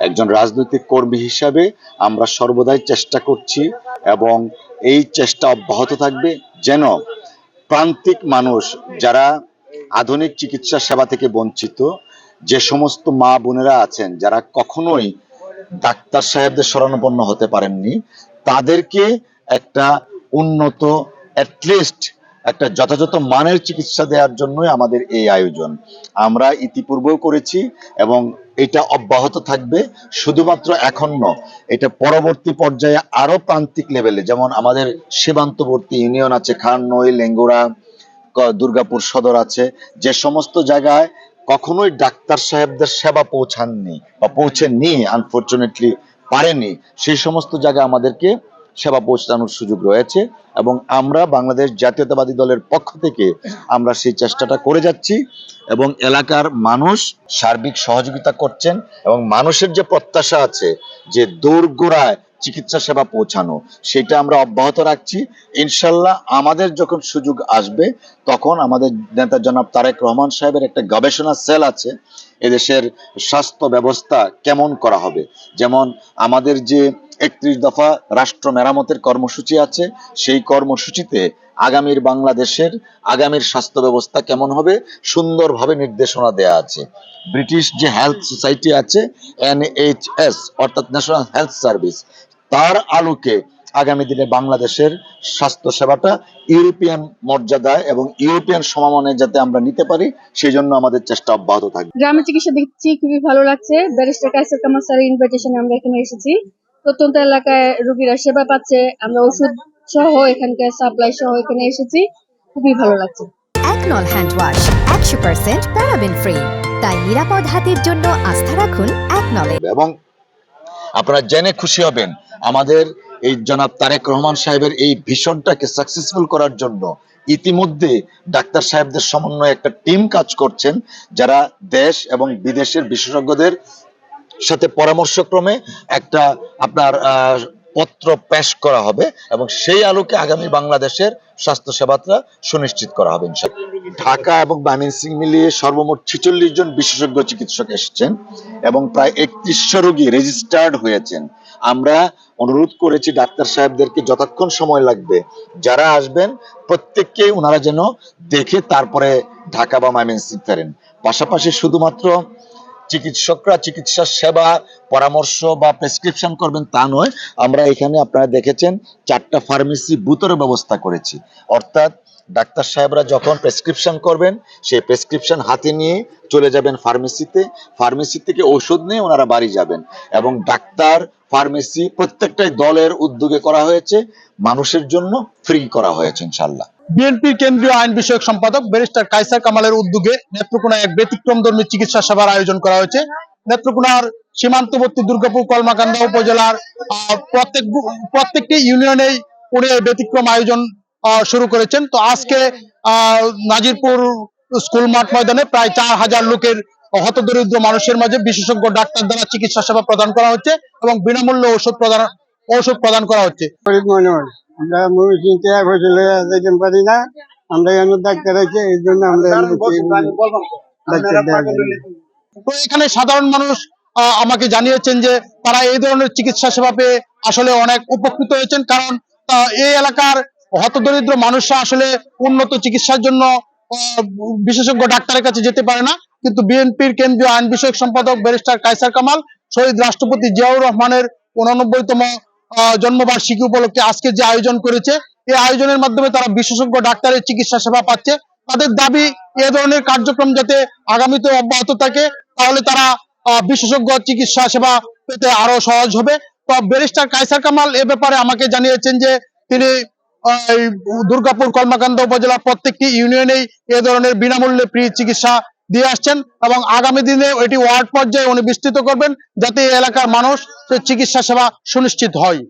একজন রাজনৈতিক কর্মী হিসাবে আমরা সর্বদাই চেষ্টা করছি এবং এই চেষ্টা অব্যাহত থাকবে যেন প্রান্তিক মানুষ যারা আধুনিক চিকিৎসা সেবা থেকে বঞ্চিত, যে সমস্ত মা বোনেরা আছেন, যারা কখনোই ডাক্তার সাহেবদের শরণাপন্ন হতে পারেননি, তাদেরকে একটা উন্নত অ্যাটলিস্ট একটা যথাযথ মানের চিকিৎসা দেওয়ার জন্যই আমাদের এই আয়োজন। আমরা ইতিপূর্বেও করেছি এবং এটা অব্যাহত থাকবে, শুধুমাত্র এখন নয়, এটা পরবর্তী পর্যায়ে আরও প্রান্তিক লেভেলে যেমন আমাদের সীমান্তবর্তী ইউনিয়ন আছে, খাননই, লেঙ্গুড়া, ক- দুর্গাপুর সদর আছে, যে সমস্ত জায়গায় কখনোই ডাক্তার সাহেবদের সেবা পৌঁছাননি বা পৌঁছেননি আনফরচুনেটলি পারেনি, সেই সমস্ত জায়গায় আমাদেরকে সেবা পৌঁছানোর সুযোগ রয়েছে এবং আমরা বাংলাদেশ জাতীয়তাবাদী দলের পক্ষ থেকে আমরা সেই চেষ্টাটা করে যাচ্ছি এবং এলাকার মানুষ সার্বিক সহযোগিতা করছেন এবং মানুষের যে প্রত্যাশা আছে যে দোরগোড়ায় চিকিৎসা সেবা পৌঁছানো, সেটা আমরা অব্যাহত রাখছি। ইনশাল্লাহ আমাদের যখন সুযোগ আসবে, তখন আমাদের নেতা জনাব তারেক রহমান সাহেবের একটা গবেষণা সেল আছে, এদেশের স্বাস্থ্য ব্যবস্থা কেমন করা হবে? যেমন আমাদের যে একত্রিশ দফা রাষ্ট্র মেরামতের কর্মসূচি আছে। সেই কর্মসূচিতে আগামীর বাংলাদেশের আগামীর স্বাস্থ্য ব্যবস্থা কেমন হবে সুন্দরভাবে নির্দেশনা দেয়া আছে। ব্রিটিশ যে হেলথ সোসাইটি আছে, এনএইচএস, অর্থাৎ ন্যাশনাল হেলথ সার্ভিস, তার আলোকে আগামী দিনে বাংলাদেশের স্বাস্থ্য সেবাটা ইউরোপিয়ান মর্যাদায় এবং ইউরোপিয়ান সমানে যাতে আমরা নিতে পারি, সেই জন্য আমাদের চেষ্টা অব্যাহত থাকবে। গ্রামের চিকিৎসা দেখছি, খুবই ভালো লাগছে। ব্যারিস্টার কাইসার কামাল স্যারের ইনভাইটেশনে আমরা এখানে এসেছি। প্রত্যন্ত এলাকায় রোগীরা সেবা পাচ্ছে। আমরা ওষুধ সহ এখানকার সাপ্লাই সহ এখানে এসেছি। খুবই ভালো লাগছে। একনল হ্যান্ড ওয়াশ একশো পার্সেন্ট প্যারাবেন ফ্রি তাই নিরাপদ হাতের জন্য আস্থা রাখুন একনলে এবং আপনারা জেনে খুশি হবেন আমাদের এই জনাব তারেক রহমান সাহেবের এই ভিশনটাকে সাকসেসফুল করার জন্য ইতিমধ্যে ডাক্তার সাহেবদের সমন্বয়ে একটা টিম কাজ করছেন যারা দেশ এবং বিদেশের বিশেষজ্ঞদের সাথে পরামর্শক্রমে একটা আপনার পত্র পেশ করা হবে এবং সেই আলোকে আগামী বাংলাদেশের স্বাস্থ্য সেবাটা সুনিশ্চিত করা হবে ঢাকা এবং বামিনসিং মিলিয়ে সর্বমোট ছিচল্লিশ জন বিশেষজ্ঞ চিকিৎসক এসেছেন এবং প্রায় একত্রিশশো রোগী রেজিস্টার্ড হয়েছেন। আমরা অনুরোধ করেছি ডাক্তার সাহেবদেরকে যতক্ষণ সময় লাগবে, যারা আসবেন, প্রত্যেককে ওনারা যেন দেখে তারপরে ঢাকা বা ময়মনসিং ফেরেন। পাশাপাশি শুধুমাত্র চিকিৎসকরা চিকিৎসা সেবা, পরামর্শ বা প্রেসক্রিপশন করবেন তা নয়। আমরা এখানে আপনারা দেখেছেন চারটা ফার্মেসি বুথের ব্যবস্থা করেছি। অর্থাৎ ডাক্তার সাহেবরা যখন প্রেসক্রিপশন করবেন, সেই প্রেসক্রিপশন হাতে নিয়ে চলে যাবেন ফার্মেসিতে ফার্মেসি থেকে ওষুধ নিয়ে ওনারা বাড়ি যাবেন। এবং ডাক্তার ফার্মেসি প্রত্যেকটাই দলের উদ্যোগে করা হয়েছে। মানুষের জন্য ফ্রি করা হয়েছে ইনশাল্লাহ বিএনপির কেন্দ্রীয় আইন বিষয়ক সম্পাদক ব্যারিস্টার কাইসার কামালের উদ্যোগে নেত্রকোনায় এক ব্যতিক্রমধর্মী চিকিৎসা সেবার আয়োজন করা হয়েছে। নেত্রকোনার সীমান্তবর্তী দুর্গাপুর কলমাকান্দা উপজেলার প্রত্যেক প্রত্যেকটি ইউনিয়নেই উনি ব্যতিক্রম আয়োজন শুরু করেছেন। তো আজকে নাজিরপুর স্কুল মাঠ ময়দানে প্রায় চার হাজার লোকের হতদরিদ্র মানুষের মাঝে বিশেষজ্ঞ ডাক্তার দ্বারা চিকিৎসা সেবা প্রদান করা হচ্ছে এবং বিনামূল্যে ঔষধ প্রদান ঔষধ প্রদান করা হচ্ছে। আমরা মুরগিতে এক হয়েছিল যেতে পারি না। আমরা এখানে ডাক্তার আছে, এই জন্য আমরা। তো এখানে সাধারণ মানুষ আমাকে জানিয়েছেন যে তারা এই ধরনের চিকিৎসা সেবা পেয়ে আসলে অনেক উপকৃত হয়েছেন, কারণ এই এলাকার হতদরিদ্র মানুষরা আসলে উন্নত চিকিৎসার জন্য বিশেষজ্ঞ ডাক্তারের কাছে যেতে পারে না। কিন্তু বিএনপির কেন্দ্রীয় আইন বিষয়ক সম্পাদক ব্যারিস্টার কাইসার কামাল, শহীদ রাষ্ট্রপতি জিয়াউর রহমানের উননব্বইতম জন্মবার্ষিকী উপলক্ষে আজকে যে আয়োজন করেছে, এই আয়োজনের মাধ্যমে তারা বিশেষজ্ঞ ডাক্তারের চিকিৎসা সেবা পাচ্ছে। তাদের দাবি, এ ধরনের কার্যক্রম যাতে আগামীতে অব্যাহত থাকে, তাহলে তারা বিশেষজ্ঞ চিকিৎসা সেবা পেতে আরও সহজ হবে। তো ব্যারিস্টার কাইসার কামাল এ ব্যাপারে আমাকে জানিয়েছেন যে, তিনি দুর্গাপুর কর্মাকান্ত উপজেলার প্রত্যেকটি ইউনিয়নেই এ ধরনের বিনামূল্যে ফ্রি চিকিৎসা দিয়ে আসছেন এবং আগামী দিনে এটি ওয়ার্ড পর্যায়ে উনি বিস্তৃত করবেন যাতে এলাকার মানুষ চিকিৎসা সেবা সুনিশ্চিত হয়।